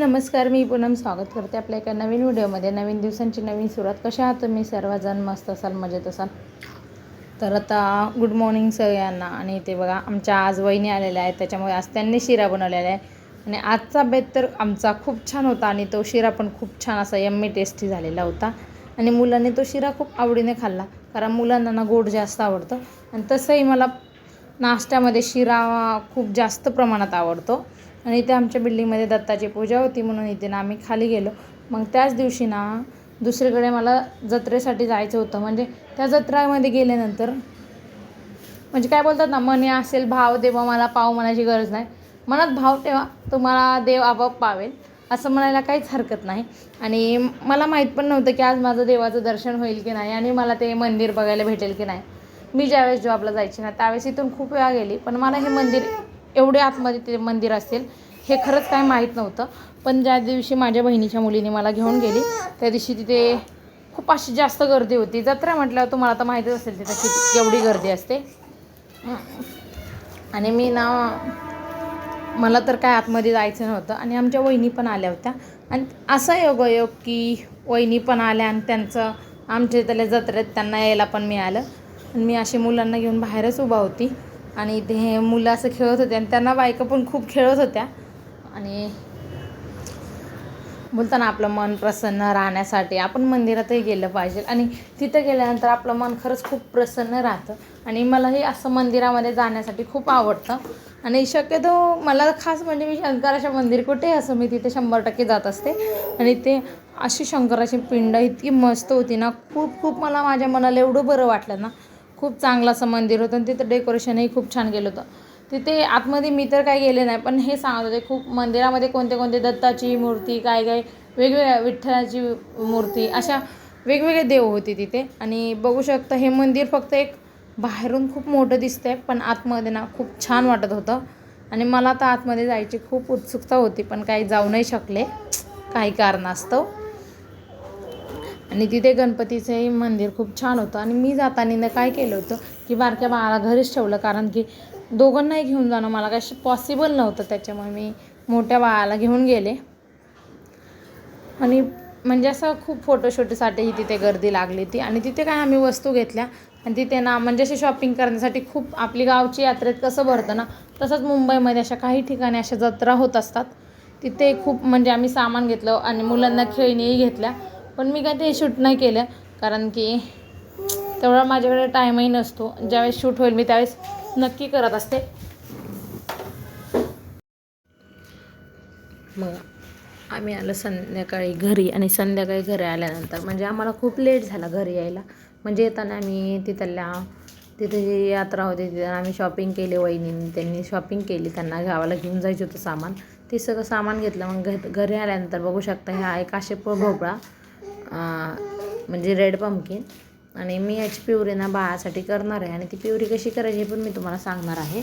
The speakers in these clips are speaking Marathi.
नमस्कार मी पूनम स्वागत करते आपल्या एका नवीन व्हिडिओमध्ये. नवीन दिवसांची नवीन सुरुवात कशा आहात तुम्ही? सर्वजण मस्त असाल मजेत असाल? तर आता गुड मॉर्निंग सगळ्यांना. आणि ते बघा आमच्या आज वहिनी आलेल्या आहेत. त्याच्यामुळे आज त्यांनी शिरा बनवलेला आहे. आणि आजचा बेत तर आमचा खूप छान होता आणि तो शिरा पण खूप छान असा यम्मी टेस्टी झालेला होता. आणि मुलांनी तो शिरा खूप आवडीने खाल्ला कारण मुलांना ना गोड जास्त आवडतं. आणि तसंही मला नाश्त्यामध्ये शिरा खूप जास्त प्रमाणात आवडतो. आणि इथे आमच्या बिल्डिंगमध्ये दत्ताची पूजा होती म्हणून इथे ना आम्ही खाली गेलो. मग त्याच दिवशी ना दुसरीकडे मला जत्रेसाठी जायचं होतं. म्हणजे त्या जत्रेमध्ये गेल्यानंतर म्हणजे काय बोलतात ना मनी असेल भाव देवा मला पाव म्हणायची गरज नाही. मनात भाव ठेवा तुम्हाला देव आपोआप पावेल असं म्हणायला काहीच हरकत नाही. आणि मला माहीत पण नव्हतं की आज माझं देवाचं दर्शन होईल की नाही आणि मला ते मंदिर बघायला भेटेल की नाही. मी ज्यावेळेस जॉबला जायची ना त्यावेळेस इथून खूप वेळा गेली पण मला हे मंदिर एवढे आतमध्ये ते मंदिर असेल हे खरंच काय माहीत नव्हतं. पण ज्या दिवशी माझ्या बहिणीच्या मुलीने मला घेऊन गेली त्या दिवशी तिथे खूप अशी जास्त गर्दी होती. जत्रा म्हटल्यावर तुम्हाला तर माहीतच असेल तिथं किती केवढी गर्दी असते. आणि मी ना मला तर काय आतमध्ये जायचं नव्हतं. आणि आमच्या वहिनी पण आल्या होत्या. आणि असा योगायोग की वहिनी पण आल्या आणि त्यांचं आमच्या इथल्या जत्रेत त्यांना यायला पण मिळालं. आणि मी अशी मुलांना घेऊन बाहेरच उभा होती. आणि ते मुलं असं खेळत होते आणि त्यांना बायका पण खूप खेळत होत्या. आणि बोलताना आपलं मन प्रसन्न राहण्यासाठी आपण मंदिरातही गेलं पाहिजे. आणि तिथं गेल्यानंतर आपलं मन खरंच खूप प्रसन्न राहतं. आणि मलाही असं मंदिरामध्ये जाण्यासाठी खूप आवडतं. आणि शक्यतो मला खास म्हणजे मी शंकराच्या मंदिर कुठे असं मी तिथे शंभर टक्के जात असते. आणि ते अशी शंकराची पिंड इतकी मस्त होती ना खूप खूप मला माझ्या मनाला एवढं बरं वाटलं ना खूप चांगलं असं मंदिर होतं आणि तिथं डेकोरेशनही खूप छान केलं होतं. तिथे आतमध्ये मी तर काही गेले नाही पण हे सांगत होते खूप मंदिरामध्ये कोणते कोणते दत्ताची मूर्ती काय काय वेगवेगळ्या विठ्ठलाची मूर्ती अशा वेगवेगळे देव होते तिथे. आणि बघू शकता हे मंदिर फक्त एक बाहेरून खूप मोठं दिसतंय पण आतमध्ये ना खूप छान वाटत होतं. आणि मला तर आतमध्ये जायची खूप उत्सुकता होती पण काही जाऊ नाही शकले. काही कारणास्तव. आणि तिथे गणपतीचंही मंदिर खूप छान होतं. आणि मी जाताना काय केलं होतं की बारक्या बाळाला घरीच ठेवलं कारण की दोघांनाही घेऊन जाणं मला काही पॉसिबल नव्हतं. त्याच्यामुळे मी मोठ्या बाळाला घेऊन गेले. आणि म्हणजे असं खूप फोटोशूटसाठीही तिथे गर्दी लागली ती आणि तिथे काय आम्ही वस्तू घेतल्या. आणि तिथे ना म्हणजे अशी शॉपिंग करण्यासाठी खूप आपली गावची यात्रेत कसं भरतं ना तसंच मुंबईमध्ये अशा काही ठिकाणी अशा जत्रा होत असतात. तिथे खूप म्हणजे आम्ही सामान घेतलं आणि मुलांना खेळणीही घेतल्या. पण मी काय ते शूट नाही केलं. कारण की तेवढा माझ्याकडे टाईमही नसतो. ज्यावेळेस शूट होईल मी त्यावेळेस नक्की करत असते. मग आम्ही आलो संध्याकाळी घरी आणि संध्याकाळी घरी आल्यानंतर म्हणजे आम्हाला खूप लेट झाला घरी यायला. म्हणजे येताना आम्ही तिथल्या तिथे जी यात्रा होती तिथे आम्ही शॉपिंग केली वहिनीने त्यांनी शॉपिंग केली त्यांना गावाला घेऊन जायचं होतं सामान. ते सगळं सामान घेतलं. मग घ घरी आल्यानंतर बघू शकता ह्या एक काशेपूर भोपळा म्हणजे रेड पम्पकिन आणि मी याची प्युरी ना बाळासाठी करणार आहे. आणि ती प्युरी कशी करायची हे पण मी तुम्हाला सांगणार आहे.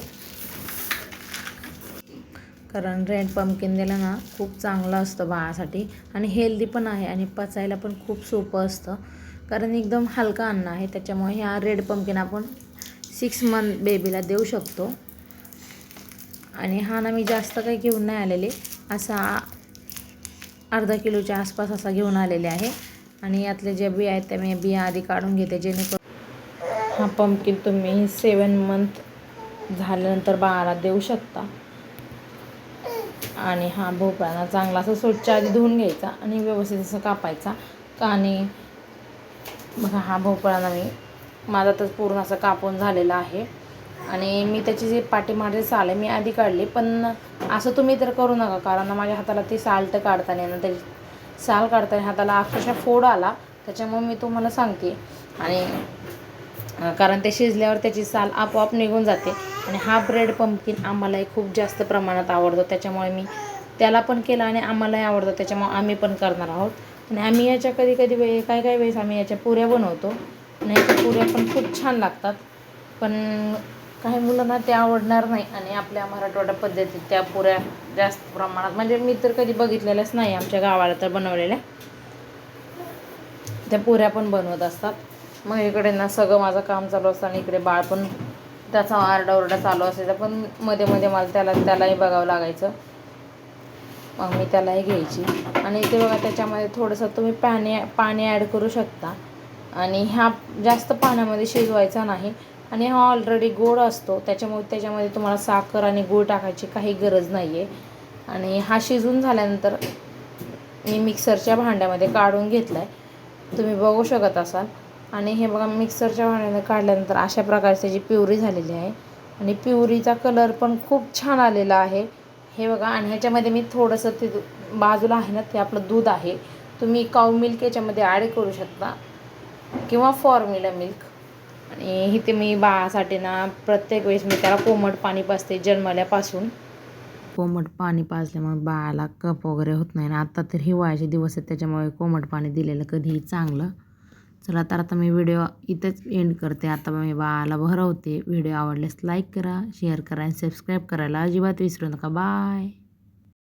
कारण रेड पम्पकिन दिलं ना खूप चांगलं असतं बाळासाठी. आणि हेल्दी पण आहे आणि पचायला पण खूप सोपं असतं. कारण एकदम हलका अन्न आहे. त्याच्यामुळे ह्या रेड पम्पकिन आपण सिक्स मंथ बेबीला देऊ शकतो. आणि हा ना मी जास्त काही घेऊन नाही आलेले. असा अर्धा किलोच्या आसपास असा घेऊन आलेले आहे. आणि यातले जे बिया आहेत त्या मी बिया आधी काढून घेते जेणेकरून हा पंपकिन तुम्ही सेवन मंथ झाल्यानंतर बाळाला देऊ शकता. आणि हा भोपळाना चांगला असं स्वच्छ आधी धुवून घ्यायचा आणि व्यवस्थित असं कापायचा. आणि बघा हा भोपळाना मी माझा तर पूर्ण असं कापून झालेला आहे. आणि मी त्याची जी पाठीमागे साल आहे मी आधी काढली पण असं तुम्ही तर करू नका कारण माझ्या हाताला ती साल्ट काढताना ना त्याची साल काढताना हाताला अक्षरशः फोड आला. त्याच्यामुळे मी तुम्हाला सांगते. आणि कारण ते शिजल्यावर त्याची साल आपोआप निघून जाते. आणि हा ब्रेड पंपकिन आम्हालाही खूप जास्त प्रमाणात आवडतो. त्याच्यामुळे मी त्याला पण केला आणि आम्हालाही आवडतं. त्याच्यामुळे आम्ही पण करणार आहोत. आणि आम्ही याच्या कधी कधी वे काही काही वेळेस आम्ही याच्या पुऱ्या बनवतो. आणि याच्या पुऱ्या पण खूप छान लागतात. पण काही मुलांना ते आवडणार नाही आणि आपल्या मराठवाडा पद्धतीत त्या पुऱ्या जास्त प्रमाणात म्हणजे मी तर कधी बघितलेल्याच नाही आमच्या गावाला तर बनवलेल्या. त्या पुऱ्या पण बनवत असतात. मग इकडे ना सगळं माझं काम चालू असतं आणि इकडे बाळ पण त्याचा आरडाओरडा चालू असायचा पण मध्ये मध्ये मला त्याला त्यालाही बघावं लागायचं. मग मी त्यालाही घ्यायची. आणि ते बघा त्याच्यामध्ये थोडंसं तुम्ही पाणी पाणी ॲड करू शकता. आणि ह्या जास्त पाण्यामध्ये शिजवायचा नाही. आणि हा ऑलरेडी गोड असतो. त्याच्यामुळे त्याच्यामध्ये तुम्हाला साखर आणि गूळ टाकायची काही गरज नाही आहे आणि हा शिजून झाल्यानंतर मी मिक्सरच्या भांड्यामध्ये काढून घेतला आहे तुम्ही बघू शकत असाल. आणि हे बघा मिक्सरच्या भांड्यामध्ये काढल्यानंतर अशा प्रकारची त्याची प्युरी झालेली आहे. आणि प्युरीचा कलर पण खूप छान आलेला आहे. हे बघा आणि ह्याच्यामध्ये मी थोडंसं ते बाजूला आहे ना ते आपलं दूध आहे. तुम्ही काऊ मिल्क याच्यामध्ये ॲड करू शकता. किंवा फॉर्म्युला मिल्क आणि इथे मी बाळासाठी ना प्रत्येक वेळेस मी त्याला कोमट पाणी पाजते जन्मल्यापासून. कोमट पाणी पाजल्यामुळे बाळाला कप वगैरे होत नाही. ना आत्ता तर हिवाळ्याचे दिवस आहेत त्याच्यामुळे कोमट पाणी दिलेलं कधीही चांगलं. चला तर आता मी व्हिडिओ इथंच एंड करते. आता मी बाळाला भरवते. व्हिडिओ आवडल्यास लाईक करा शेअर करा आणि सबस्क्राईब करायला अजिबात विसरू नका. बाय